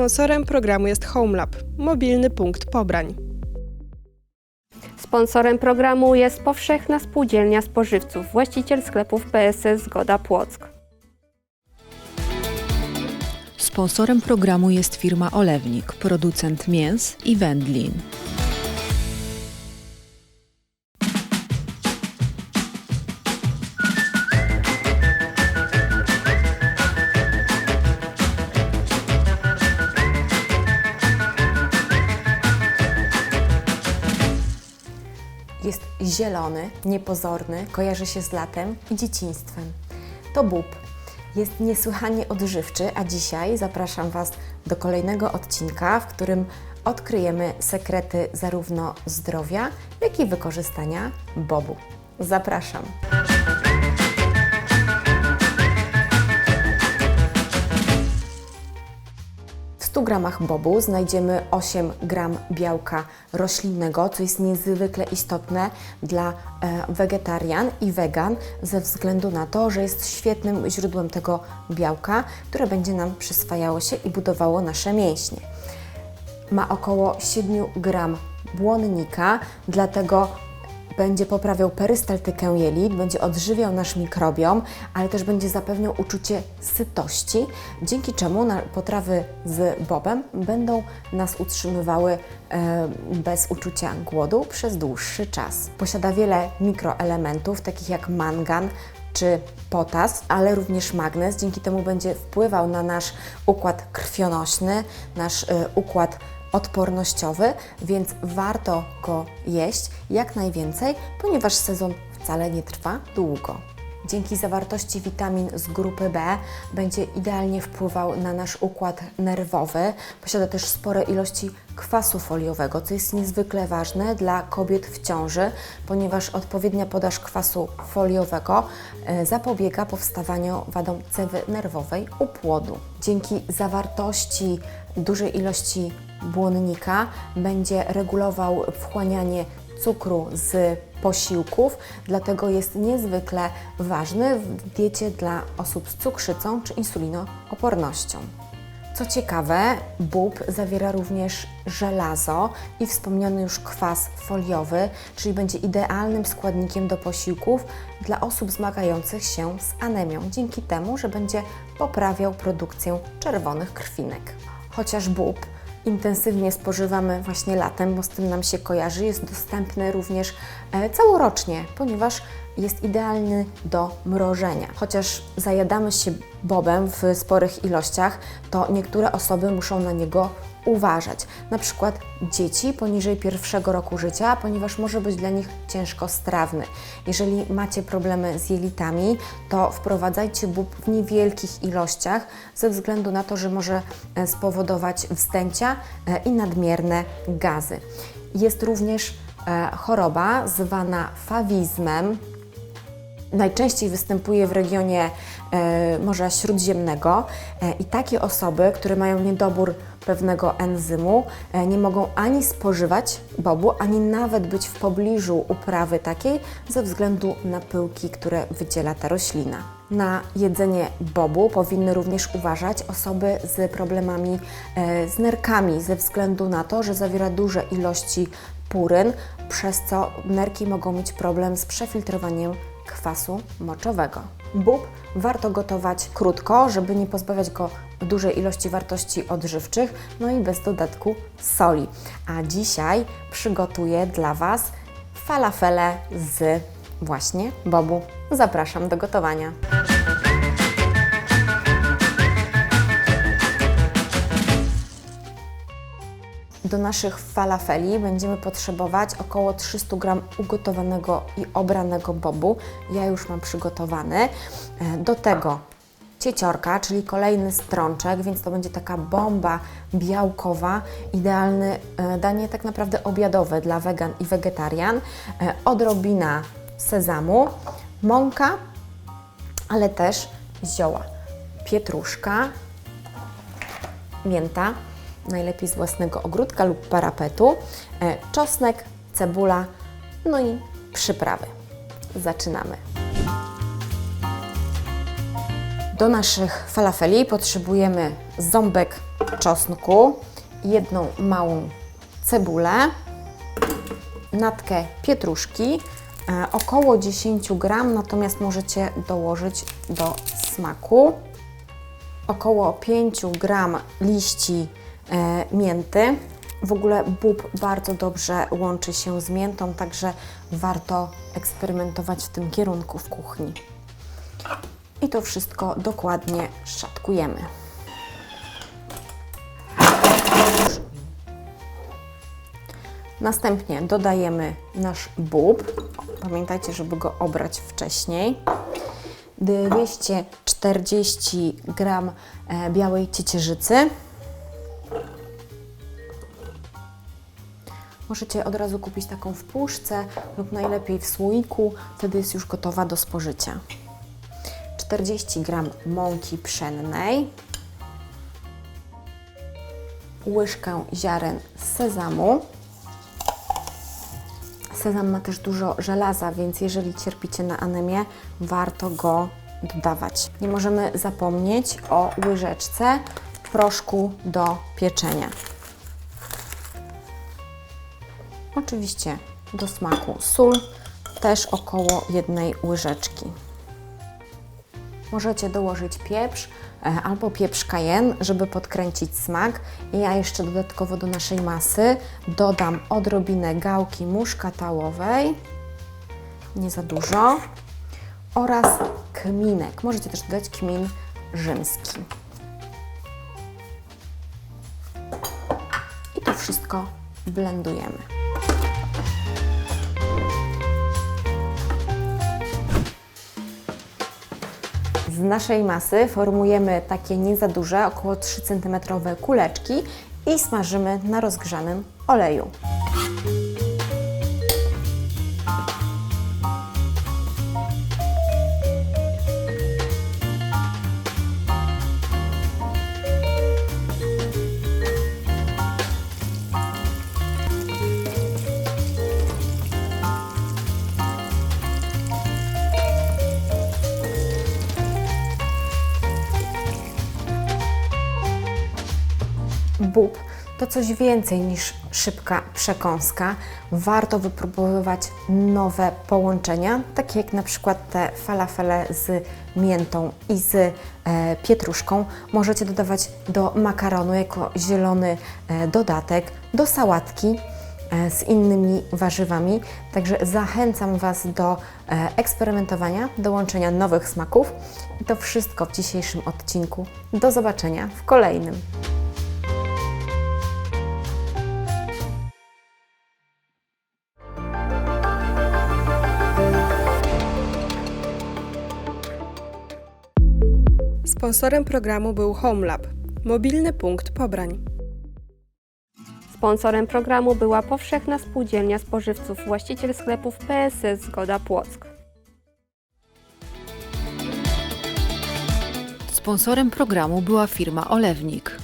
Sponsorem programu jest HomeLab, mobilny punkt pobrań. Sponsorem programu jest Powszechna Spółdzielnia Spożywców, właściciel sklepów PSS Zgoda Płock. Sponsorem programu jest firma Olewnik, producent mięs i wędlin. Zielony, niepozorny, kojarzy się z latem i dzieciństwem. To bób. Jest niesłychanie odżywczy, a dzisiaj zapraszam Was do kolejnego odcinka, w którym odkryjemy sekrety zarówno zdrowia, jak i wykorzystania bobu. Zapraszam. 100 gramach bobu znajdziemy 8 gram białka roślinnego, co jest niezwykle istotne dla e, wegetarian i wegan, ze względu na to, że jest świetnym źródłem tego białka, które będzie nam przyswajało się i budowało nasze mięśnie. Ma około 7 gram błonnika, dlatego będzie poprawiał perystaltykę jelit, będzie odżywiał nasz mikrobiom, ale też będzie zapewniał uczucie sytości, dzięki czemu potrawy z bobem będą nas utrzymywały e, bez uczucia głodu przez dłuższy czas. Posiada wiele mikroelementów, takich jak mangan, czy potas, ale również magnez. Dzięki temu będzie wpływał na nasz układ krwionośny, nasz e, układ odpornościowy, więc warto go jeść jak najwięcej, ponieważ sezon wcale nie trwa długo. Dzięki zawartości witamin z grupy B będzie idealnie wpływał na nasz układ nerwowy. Posiada też spore ilości kwasu foliowego, co jest niezwykle ważne dla kobiet w ciąży, ponieważ odpowiednia podaż kwasu foliowego e, zapobiega powstawaniu wadom cewy nerwowej u płodu. Dzięki zawartości dużej ilości błonnika będzie regulował wchłanianie cukru z posiłków, dlatego jest niezwykle ważny w diecie dla osób z cukrzycą czy insulinoopornością. Co ciekawe, bób zawiera również żelazo i wspomniany już kwas foliowy, czyli będzie idealnym składnikiem do posiłków dla osób zmagających się z anemią, dzięki temu, że będzie poprawiał produkcję czerwonych krwinek. Chociaż bób intensywnie spożywamy właśnie latem, bo z tym nam się kojarzy, jest dostępny również e, całorocznie, ponieważ jest idealny do mrożenia. Chociaż zajadamy się bobem w sporych ilościach, to niektóre osoby muszą na niego uważać. Na przykład dzieci poniżej pierwszego roku życia, ponieważ może być dla nich ciężko strawny. Jeżeli macie problemy z jelitami, to wprowadzajcie bób w niewielkich ilościach, ze względu na to, że może e, spowodować wzdęcia e, i nadmierne gazy. Jest również e, choroba zwana fawizmem, najczęściej występuje w regionie e, Morza Śródziemnego e, i takie osoby, które mają niedobór pewnego enzymu, e, nie mogą ani spożywać bobu, ani nawet być w pobliżu uprawy takiej ze względu na pyłki, które wydziela ta roślina. Na jedzenie bobu powinny również uważać osoby z problemami z nerkami, ze względu na to, że zawiera duże ilości puryn, przez co nerki mogą mieć problem z przefiltrowaniem kwasu moczowego. Bób warto gotować krótko, żeby nie pozbawiać go dużej ilości wartości odżywczych, no i bez dodatku soli. A dzisiaj przygotuję dla Was falafele z właśnie bobu. Zapraszam do gotowania. Do naszych falafeli będziemy potrzebować około 300 g ugotowanego i obranego bobu. Ja już mam przygotowany. E, Do tego cieciorka, czyli kolejny strączek, więc to będzie taka bomba białkowa, idealne danie tak naprawdę obiadowe dla wegan i wegetarian. E, Odrobina sezamu, mąka, ale też zioła, pietruszka, mięta, najlepiej z własnego ogródka lub parapetu, e, czosnek, cebula, no i przyprawy. Zaczynamy. Do naszych falafeli potrzebujemy ząbek czosnku, jedną małą cebulę, natkę pietruszki, e, około 10 gram, natomiast możecie dołożyć do smaku. Około 5 gram liści mięty. W ogóle bób bardzo dobrze łączy się z miętą, także warto eksperymentować w tym kierunku w kuchni. I to wszystko dokładnie szatkujemy. Następnie dodajemy nasz bób. Pamiętajcie, żeby go obrać wcześniej. 240 gram e, białej ciecierzycy. Możecie od razu kupić taką w puszce lub najlepiej w słoiku, wtedy jest już gotowa do spożycia. 40 gram mąki pszennej, łyżkę ziaren sezamu. Sezam ma też dużo żelaza, więc jeżeli cierpicie na anemię, warto go dodawać. Nie możemy zapomnieć o łyżeczce proszku do pieczenia. Oczywiście do smaku sól, też około jednej łyżeczki. Możecie dołożyć pieprz e, albo pieprz cayenne, żeby podkręcić smak. I ja jeszcze dodatkowo do naszej masy dodam odrobinę gałki muszkatałowej, nie za dużo, oraz kminek. Możecie też dodać kmin rzymski. I to wszystko blendujemy. Z naszej masy formujemy takie nie za duże, około 3 cm kuleczki i smażymy na rozgrzanym oleju. Bób to coś więcej niż szybka przekąska. Warto wypróbowywać nowe połączenia, takie jak na przykład te falafele z miętą i z e, pietruszką. Możecie dodawać do makaronu jako zielony e, dodatek, do sałatki e, z innymi warzywami. Także zachęcam Was do e, eksperymentowania, do łączenia nowych smaków. I to wszystko w dzisiejszym odcinku. Do zobaczenia w kolejnym. Sponsorem programu był HomeLab, mobilny punkt pobrań. Sponsorem programu była Powszechna Spółdzielnia Spożywców, właściciel sklepów PSS Zgoda Płock. Sponsorem programu była firma Olewnik,